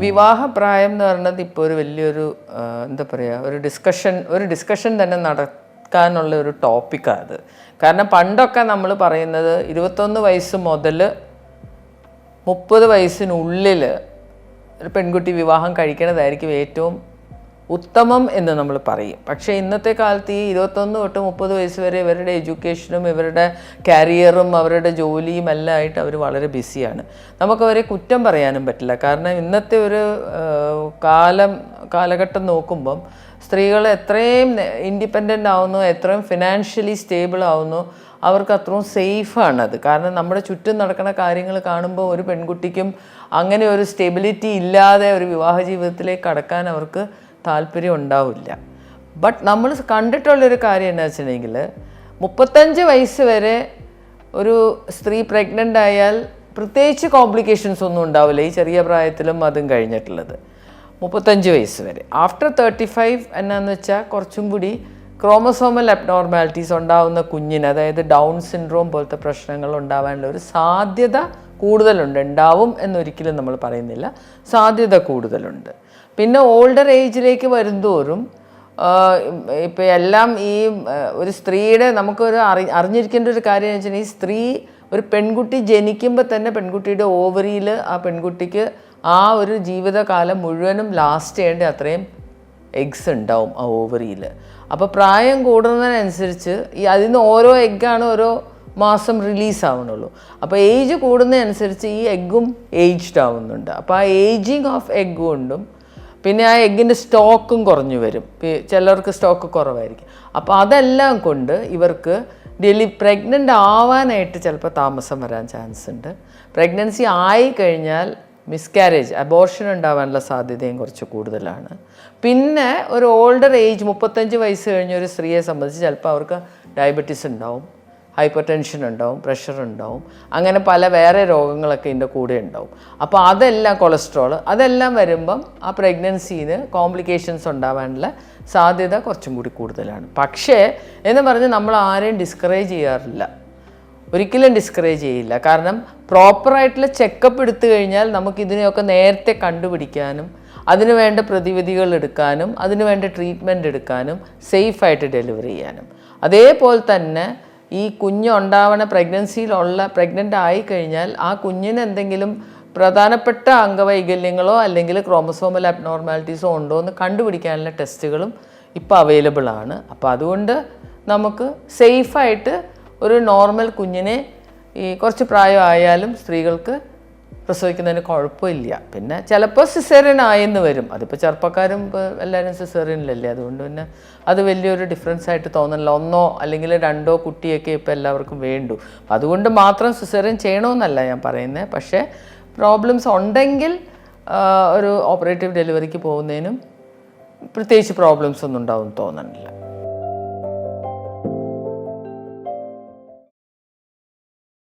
വിവാഹപ്രായം എന്ന് പറയുന്നത് ഇപ്പോൾ ഒരു വലിയൊരു എന്താ പറയുക ഒരു ഡിസ്കഷൻ ഒരു ഡിസ്കഷൻ തന്നെ നടക്കാനുള്ള ഒരു ടോപ്പിക്കാണ് അത്. കാരണം പണ്ടൊക്കെ നമ്മൾ പറയുന്നത് ഇരുപത്തൊന്ന് വയസ്സ് മുതൽ മുപ്പത് വയസ്സിനുള്ളിൽ ഒരു പെൺകുട്ടി വിവാഹം കഴിക്കണതായിരിക്കും ഏറ്റവും ഉത്തമം എന്ന് നമ്മൾ പറയും. പക്ഷേ ഇന്നത്തെ കാലത്ത് ഈ ഇരുപത്തൊന്ന് തൊട്ട് മുപ്പത് വയസ്സ് വരെ ഇവരുടെ എഡ്യൂക്കേഷനും ഇവരുടെ കരിയറും അവരുടെ ജോലിയും എല്ലാം ആയിട്ട് അവർ വളരെ ബിസിയാണ്. നമുക്കവരെ കുറ്റം പറയാനും പറ്റില്ല. കാരണം ഇന്നത്തെ ഒരു കാലം കാലഘട്ടം നോക്കുമ്പം സ്ത്രീകൾ എത്രയും ഇൻഡിപെൻഡന്റ് ആവുന്നു എത്രയും ഫിനാൻഷ്യലി സ്റ്റേബിൾ ആവുന്നു അവർക്ക് അത്രയും സേഫാണത് കാരണം നമ്മുടെ ചുറ്റും നടക്കുന്ന കാര്യങ്ങൾ കാണുമ്പോൾ ഒരു പെൺകുട്ടിക്കും അങ്ങനെ ഒരു സ്റ്റെബിലിറ്റി ഇല്ലാതെ ഒരു വിവാഹ ജീവിതത്തിലേക്ക് കടക്കാൻ അവർക്ക് താല്പര്യം ഉണ്ടാവില്ല. ബട്ട് നമ്മൾ കണ്ടിട്ടുള്ളൊരു കാര്യം എന്താ വെച്ചിട്ടുണ്ടെങ്കിൽ മുപ്പത്തഞ്ച് വയസ്സ് വരെ ഒരു സ്ത്രീ പ്രഗ്നന്റ് ആയാൽ പ്രത്യേകിച്ച് കോംപ്ലിക്കേഷൻസ് ഒന്നും ഉണ്ടാവില്ല. ഈ ചെറിയ പ്രായത്തിലും അതും കഴിഞ്ഞിട്ടുള്ളത്. മുപ്പത്തഞ്ച് വയസ്സ് വരെ. ആഫ്റ്റർ തേർട്ടി ഫൈവ് എന്നാന്ന് വെച്ചാൽ കുറച്ചും കൂടി ക്രോമസോമൽ അബ്നോർമാലിറ്റീസ് ഉണ്ടാവുന്ന കുഞ്ഞിന് അതായത് ഡൗൺ സിൻഡ്രോം പോലത്തെ പ്രശ്നങ്ങൾ ഉണ്ടാവാനുള്ള ഒരു സാധ്യത കൂടുതലുണ്ട്. ഉണ്ടാവും എന്നൊരിക്കലും നമ്മൾ പറയുന്നില്ല. സാധ്യത കൂടുതലുണ്ട്. പിന്നെ ഓൾഡർ ഏജിലേക്ക് വരുന്തോറും ഇപ്പം എല്ലാം ഈ ഒരു സ്ത്രീയുടെ നമുക്കൊരു അറി അറിഞ്ഞിരിക്കേണ്ട ഒരു കാര്യം എന്ന് വെച്ചാൽ ഈ സ്ത്രീ ഒരു പെൺകുട്ടി ജനിക്കുമ്പോൾ തന്നെ പെൺകുട്ടിയുടെ ഓവറിയിൽ ആ പെൺകുട്ടിക്ക് ആ ഒരു ജീവിതകാലം മുഴുവനും ലാസ്റ്റ് ചെയ്യേണ്ട അത്രയും എഗ്സ് ഉണ്ടാവും ആ ഓവറിയിൽ അപ്പോൾ പ്രായം കൂടുന്നതിനനുസരിച്ച് ഈ അതിൽ നിന്ന് ഓരോ എഗ്ഗാണ് ഓരോ മാസം റിലീസ് ആവുന്നുള്ളൂ. അപ്പോൾ ഏജ് കൂടുന്നതനുസരിച്ച് ഈ എഗ്ഗും ഏജ്ഡ് ആവുന്നുണ്ട്. അപ്പോൾ ആ ഏജിങ് ഓഫ് എഗ് കൊണ്ടും പിന്നെ ആ എഗ്ഗിന്റെ സ്റ്റോക്കും കുറഞ്ഞു വരും. ചിലർക്ക് സ്റ്റോക്ക് കുറവായിരിക്കും. അപ്പോൾ അതെല്ലാം കൊണ്ട് ഇവർക്ക് ഡെലി പ്രഗ്നന്റ് ആവാനായിട്ട് ചിലപ്പോൾ താമസം വരാൻ ചാൻസ് ഉണ്ട്. പ്രഗ്നൻസി ആയി കഴിഞ്ഞാൽ മിസ്കാരേജ് അബോർഷൻ ഉണ്ടാവാനുള്ള സാധ്യതയും കുറച്ച് കൂടുതലാണ്. പിന്നെ ഒരു ഓൾഡർ ഏജ് മുപ്പത്തഞ്ച് വയസ്സ് കഴിഞ്ഞ ഒരു സ്ത്രീയെ സംബന്ധിച്ച് ചിലപ്പോൾ അവർക്ക് ഡയബറ്റീസ് ഉണ്ടാവും. ഹൈപ്പർ ടെൻഷൻ ഉണ്ടാവും പ്രഷർ ഉണ്ടാവും. അങ്ങനെ പല വേറെ രോഗങ്ങളൊക്കെ ഇതിന്റെ കൂടെ ഉണ്ടാവും. അപ്പോൾ അതെല്ലാം കൊളസ്ട്രോൾ അതെല്ലാം വരുമ്പം ആ പ്രഗ്നൻസിന് കോംപ്ലിക്കേഷൻസ് ഉണ്ടാവാനുള്ള സാധ്യത കുറച്ചും കൂടി കൂടുതലാണ്. പക്ഷേ എന്ന് പറഞ്ഞ് നമ്മൾ ആരെയും ഡിസ്കറേജ് ചെയ്യാറില്ല. ഒരിക്കലും ഡിസ്കറേജ് ചെയ്യില്ല. കാരണം പ്രോപ്പറായിട്ടുള്ള ചെക്കപ്പ് എടുത്തു കഴിഞ്ഞാൽ നമുക്ക് ഇതിനെയൊക്കെ നേരത്തെ കണ്ടുപിടിക്കാനും അതിനുവേണ്ട പ്രതിവിധികൾ എടുക്കാനും അതിനുവേണ്ട ട്രീറ്റ്മെന്റ് എടുക്കാനും സേഫായിട്ട് ഡെലിവറി ചെയ്യാനും. അതേപോലെ തന്നെ ഈ കുഞ്ഞ് ഉണ്ടാവണ പ്രഗ്നൻസിയിലുള്ള പ്രഗ്നന്റ് ആയി കഴിഞ്ഞാൽ ആ കുഞ്ഞിന് എന്തെങ്കിലും പ്രധാനപ്പെട്ട അംഗവൈകല്യങ്ങളോ അല്ലെങ്കിൽ ക്രോമസോമൽ അബ്നോർമാലിറ്റീസോ ഉണ്ടോ എന്ന് കണ്ടുപിടിക്കാനുള്ള ടെസ്റ്റുകളും ഇപ്പോൾ അവൈലബിൾ ആണ്. അപ്പോൾ അതുകൊണ്ട് നമുക്ക് സേഫായിട്ട് ഒരു നോർമൽ കുഞ്ഞിനെ ഈ കുറച്ച് പ്രായമായാലും സ്ത്രീകൾക്ക് പ്രസവിക്കുന്നതിന് കുഴപ്പമില്ല. പിന്നെ ചിലപ്പോൾ സിസേറിയൻ ആയെന്ന് വരും. അതിപ്പോൾ ചെറുപ്പക്കാരും ഇപ്പോൾ എല്ലാവരും സിസേറിയനിലല്ലേ അതുകൊണ്ട് പിന്നെ അത് വലിയൊരു ഡിഫറൻസ് ആയിട്ട് തോന്നുന്നില്ല ഒന്നോ അല്ലെങ്കിൽ രണ്ടോ കുട്ടിയൊക്കെ ഇപ്പോൾ എല്ലാവർക്കും വേണ്ടു. അതുകൊണ്ട് മാത്രം സിസേറിയൻ ചെയ്യണമെന്നല്ല ഞാൻ പറയുന്നത് പക്ഷേ പ്രോബ്ലംസ് ഉണ്ടെങ്കിൽ ഒരു ഓപ്പറേറ്റീവ് ഡെലിവറിക്ക് പോകുന്നതിനും പ്രത്യേകിച്ച് പ്രോബ്ലംസ് ഒന്നും ഉണ്ടാവും തോന്നുന്നില്ല